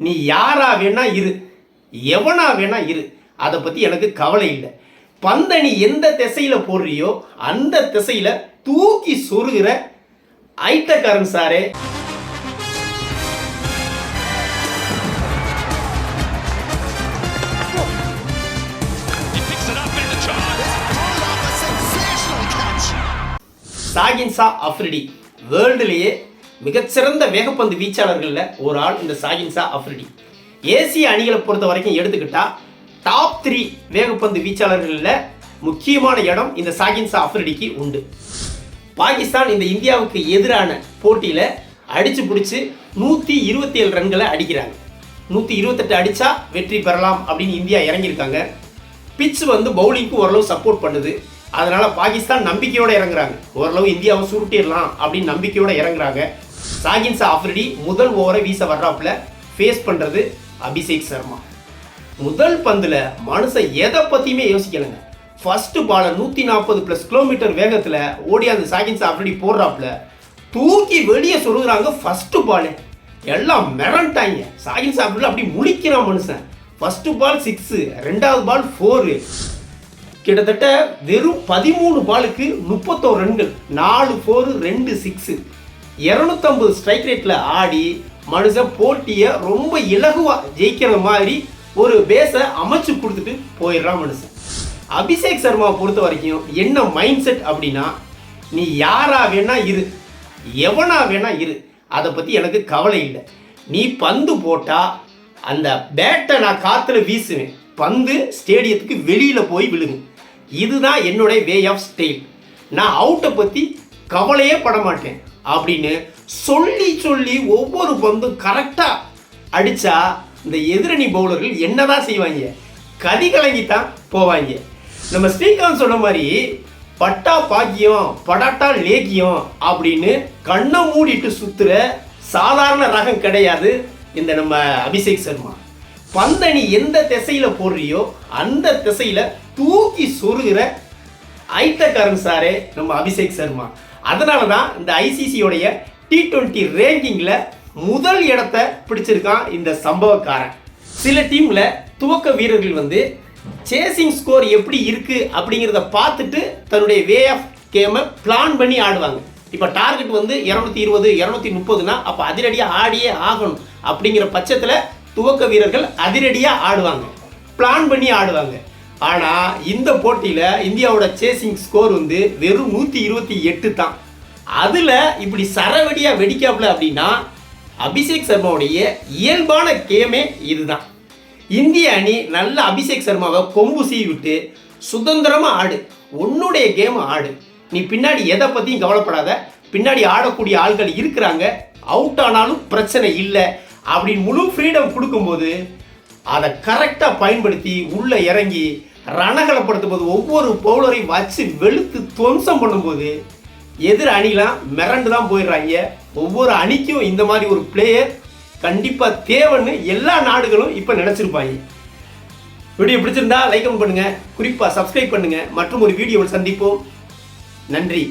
நீ யாரா வேணா இரு. எவனா வேணா இரு. அதை பற்றி எனக்கு கவலை இல்லை. பந்தை நீ எந்த திசையில் போடுறியோ அந்த திசையில் தூக்கி சொருகிற ஐட்டக்காரன் சாரே. சாகின்சா அஃப்ரிடி வேர்ல்டுலேயே மிகச்சிறந்த வேகப்பந்து வீச்சாளர்களில் ஒரு ஆள் இந்த சாகின்சா அஃப்ரிடி ஏசிய அணிகளை பொறுத்த வரைக்கும் எடுத்துக்கிட்டா டாப் த்ரீ வேகப்பந்து வீச்சாளர்களில் முக்கியமான இடம் இந்த சாகின்சா அஃப்ரிடிக்கு உண்டு. பாகிஸ்தான் இந்த இந்தியாவுக்கு எதிரான போட்டியில் அடித்து பிடிச்சி நூற்றி இருபத்தி ஏழு ரன்களை அடிக்கிறாங்க. நூற்றி இருபத்தெட்டு அடித்தா வெற்றி பெறலாம் அப்படின்னு இந்தியா இறங்கியிருக்காங்க. பிட்ச் வந்து பவுலிங்க்கு ஓரளவு சப்போர்ட் பண்ணுது. அதனால் பாகிஸ்தான் நம்பிக்கையோடு இறங்குறாங்க. ஓரளவு இந்தியாவை சுருட்டிடலாம் அப்படின்னு நம்பிக்கையோடு இறங்குறாங்க. சாகின்சா ஆஃப்ரிடி முதல் ஓவரை வீச வர்றாப்புல ஃபேஸ் பண்ணுறது அபிஷேக் சர்மா. முதல் பந்தில் மனுஷன் எதை பற்றியுமே யோசிக்கலைங்க. ஃபஸ்ட்டு பாலை நூற்றி நாற்பது ப்ளஸ் கிலோமீட்டர் வேகத்தில் ஓடி அந்த சாகின்ஸ் அப்படி போடுறாப்புல தூக்கி வெளியே சொல்லுறாங்க ஃபஸ்ட்டு பாலு எல்லாம் மிரண்டாங்க. சாகின்ஸ் அப்படி அப்படி முழிக்கிறான் மனுஷன். ஃபஸ்ட்டு பால் சிக்ஸு ரெண்டாவது பால் ஃபோரு கிட்டத்தட்ட வெறும் பதிமூணு பாலுக்கு முப்பத்தோரு ரன்கள். நாலு ஃபோரு ரெண்டு சிக்ஸு இரநூத்தம்பது ஸ்ட்ரைக் ரேட்டில் ஆடி மனுஷன் போட்டியை ரொம்ப இலகுவாக ஜெயிக்கிற மாதிரி ஒரு பேஸை அமைச்சு கொடுத்துட்டு போயிடுறான் மனுஷன். அபிஷேக் சர்மாவை பொறுத்த வரைக்கும் என்ன மைண்ட் செட் அப்படின்னா நீ யாரா வேணா இரு எவனா வேணா இரு அதை பற்றி எனக்கு கவலை இல்லை. நீ பந்து போட்டால் அந்த பேட்டை நான் காற்றுல வீசுவேன். பந்து ஸ்டேடியத்துக்கு வெளியில் போய் விழுகும். இதுதான் என்னுடைய வே ஆஃப் ஸ்டைல் நான் அவுட்டை பற்றி கவலையே பட மாட்டேன். அப்படின்னு சொல்லி சொல்லி ஒவ்வொரு பந்தும் கரெக்டாக அடித்தா இந்த எதிரணி பவுலர்கள் என்னதான் செய்வாங்க? கதி கலங்கித்தான் போவாங்க. நம்ம ஸ்ரீகாந்த் சொன்ன மாதிரி பட்டா பாக்கியம் படாட்டா லேக்கியம் அப்படின்னு கண்ணை மூடிட்டு சுற்றுற சாதாரண ரகம் கிடையாது இந்த நம்ம அபிஷேக் சர்மா. பந்தனி எந்த திசையில் போடுறியோ அந்த திசையில் தூக்கி சொருகிற ஐத்தக்காரன் சாரே நம்ம அபிஷேக் சர்மா. அதனால தான் இந்த ஐசிசியோடைய டி ட்வெண்ட்டி ரேங்கிங்கில் முதல் இடத்த பிடிச்சிருக்கான் இந்த சம்பவக்காரன். சில டீமில் துவக்க வீரர்கள் வந்து சேசிங் ஸ்கோர் எப்படி இருக்குது அப்படிங்கிறத பார்த்துட்டு தன்னுடைய வே ஆஃப் கேமை பிளான் பண்ணி ஆடுவாங்க. இப்போ டார்கெட் வந்து இரநூத்தி இருபது இரநூத்தி முப்பதுனா அப்போ அதிரடியாக ஆடியே ஆகணும் அப்படிங்கிற பட்சத்தில் துவக்க வீரர்கள் அதிரடியாக ஆடுவாங்க. பிளான் பண்ணி ஆடுவாங்க. ஆனால் இந்த போட்டியில் இந்தியாவோட சேசிங் ஸ்கோர் வந்து வெறும் நூற்றி இருபத்தி எட்டு தான். அதில் இப்படி சரவடியாக வெடிக்காப்புல அப்படின்னா அபிஷேக் சர்மாவுடைய இயல்பான கேமே இதுதான். இந்திய அணி நல்ல அபிஷேக் சர்மாவை கொம்பு சீவி விட்டு சுதந்திரமாக ஆடு. உன்னுடைய கேம் ஆடு. நீ பின்னாடி எதை பற்றியும் கவலைப்படாத. பின்னாடி ஆடக்கூடிய ஆள்கள் இருக்கிறாங்க. அவுட் ஆனாலும் பிரச்சனை இல்லை. அப்படின்னு முழு ஃப்ரீடம் கொடுக்கும்போது அதை கரெக்டாக பயன்படுத்தி உள்ளே இறங்கி ரணகலப்படுத்தும் போது ஒவ்வொரு பவுலரையும் வச்சு வெளுத்து துவம்சம் பண்ணும்போது எதிர் அணிலாம் மிரண்டு தான் போயிடுறாங்க. ஒவ்வொரு அணிக்கும் இந்த மாதிரி ஒரு பிளேயர் கண்டிப்பாக தேவைன்னு எல்லா நாடுகளும் இப்போ நினச்சிருப்பாங்க. வீடியோ பிடிச்சிருந்தா லைக் பண்ணுங்கள் குறிப்பாக சப்ஸ்கிரைப் பண்ணுங்கள் மற்றும் ஒரு வீடியோவில் சந்திப்போம். நன்றி.